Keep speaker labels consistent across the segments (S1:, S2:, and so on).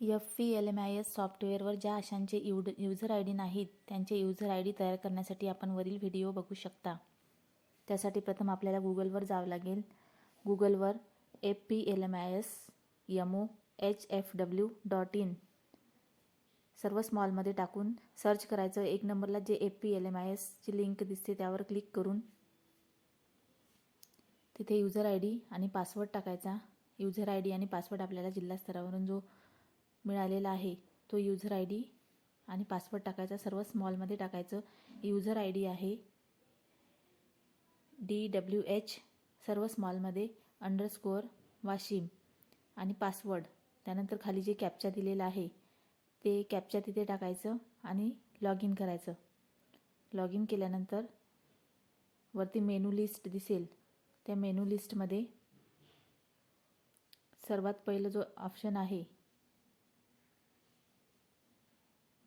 S1: F P L M I S सॉफ्टवेअरवर ज्या आशांचे युड युजर आय डी नाहीत त्यांचे युजर आय डी तयार करण्यासाठी आपण वरील व्हिडिओ बघू शकता. त्यासाठी प्रथम आपल्याला गुगलवर जावं लागेल. गुगलवर F P L M I S M O H F W dot in. सर्व स्मॉलमध्ये टाकून सर्च करायचं. एक नंबरला जे F P L M I एसची लिंक दिसते त्यावर क्लिक करून तिथे युजर आय डी आणि पासवर्ड टाकायचा. युजर आय डी आणि पासवर्ड आपल्याला जिल्हा स्तरावरून जो मिळालेला आहे. तो युजर आय डी आणि पासवर्ड टाकायचा. सर्व स्मॉलमध्ये टाकायचं. युजर आय डी आहे. डी डब्ल्यू एच सर्व स्मॉलमध्ये अंडरस्कोअर वाशिम आणि पासवर्ड त्यानंतर खाली जे कॅप्चा दिलेला आहे ते कॅप्चा तिथे टाकायचं आणि लॉग इन करायचं. लॉग इन केल्यानंतर वरती मेनू लिस्ट दिसेल. त्या मेनू लिस्टमध्ये सर्वात पहिलं जो ऑप्शन आहे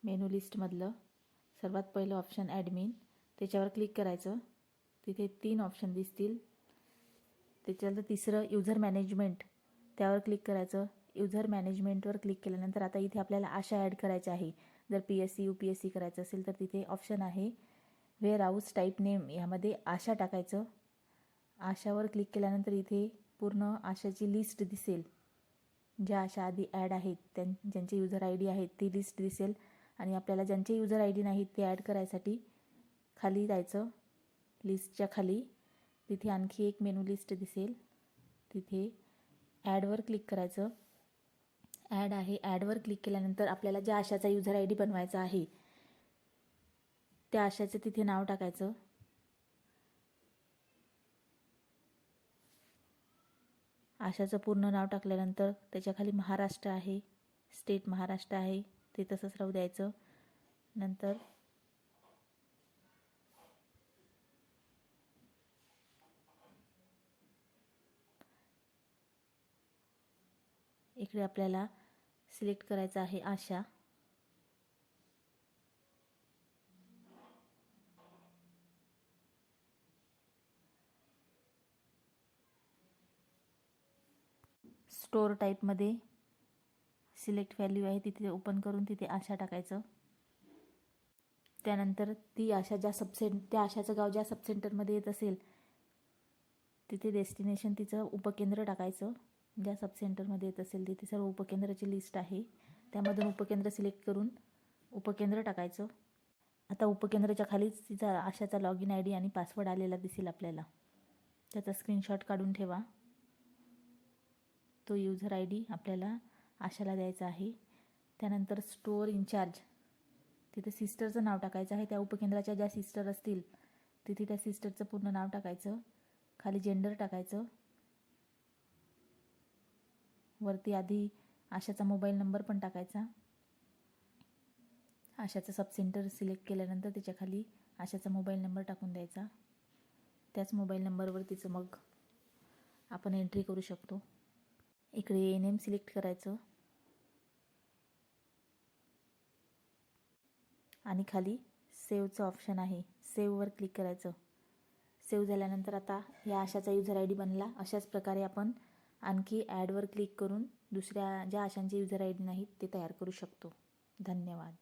S1: मेनू लिस्टमधलं सर्वात पहिलं ऑप्शन ॲडमिन. त्याच्यावर क्लिक करायचं. तिथे तीन ऑप्शन दिसतील. त्याच्यानंतर तिसरं युजर मॅनेजमेंट. त्यावर क्लिक करायचं. युजर मॅनेजमेंटवर क्लिक केल्यानंतर आता इथे आपल्याला आशा ॲड करायच्या आहे. जर P S C U P S C करायचं असेल तर तिथे ऑप्शन आहे. वेअर हाऊस टाईप नेम यामध्ये आशा टाकायचं. आशावर क्लिक केल्यानंतर इथे पूर्ण आशाची लिस्ट दिसेल. ज्या आशा आधी ॲड आहेत त्यां ज्यांचे युजर आय डी आहेत ती लिस्ट दिसेल. आणि आपल्याला ज्यांचे युजर आय डी नाहीत ते ॲड करायसाठी खाली जायचं. लिस्टच्या खाली. तिथे आणखी एक मेनू लिस्ट दिसेल. तिथे ॲडवर क्लिक करायचं. ॲड आहे. ॲडवर क्लिक केल्यानंतर आपल्याला ज्या आशाचा युजर आय डी बनवायचा आहे त्या आशाचं तिथे नाव टाकायचं. आशाचं पूर्ण नाव टाकल्यानंतर त्याच्याखाली महाराष्ट्र आहे. स्टेट महाराष्ट्र आहे. ते तसंच राहू द्यायचं. नंतर इकडे आपल्याला सिलेक्ट करायचं आहे आशा. स्टोर टाईपमध्ये सिलेक्ट व्हॅल्यू आहे तिथे ओपन करून तिथे आशा टाकायचं. त्यानंतर ती आशा ज्या सबसेंट त्या आशाचं गाव ज्या सबसेंटरमध्ये येत असेल तिथे डेस्टिनेशन तिचं उपकेंद्र टाकायचं. ज्या सबसेंटरमध्ये येत असेल तिथे सर्व उपकेंद्राची लिस्ट आहे. त्यामधून उपकेंद्र सिलेक्ट करून उपकेंद्र टाकायचं. आता उपकेंद्राच्या खालीच तिचा आशाचा लॉग इन आय डी आणि पासवर्ड आलेला दिसेल आपल्याला. त्याचा स्क्रीनशॉट काढून ठेवा. तो युजर आय डी आपल्याला आशाला द्यायचा आहे. त्यानंतर स्टोअर इन्चार्ज तिथे सिस्टरचं नाव टाकायचं आहे. त्या उपकेंद्राच्या ज्या सिस्टर असतील तिथे त्या सिस्टरचं पूर्ण नाव टाकायचं. खाली जेंडर टाकायचं. वरती आधी आशाचा मोबाईल नंबर पण टाकायचा. आशाचं सब सेंटर सिलेक्ट केल्यानंतर त्याच्याखाली आशाचा मोबाईल नंबर टाकून द्यायचा. त्याच मोबाईल नंबरवर तिचं मग आपण एंट्री करू शकतो. इकडे एन एम सिलेक्ट करायचं. आणि खाली सेवचं ऑप्शन आहे. सेववर क्लिक करायचं. सेव्ह झाल्यानंतर आता या आशाचा युजर आय डी बनला. अशाच प्रकारे आपण आणखी ॲडवर क्लिक करून दुसऱ्या ज्या आशांचे युजर आय डी नाहीत ते तयार करू शकतो. धन्यवाद.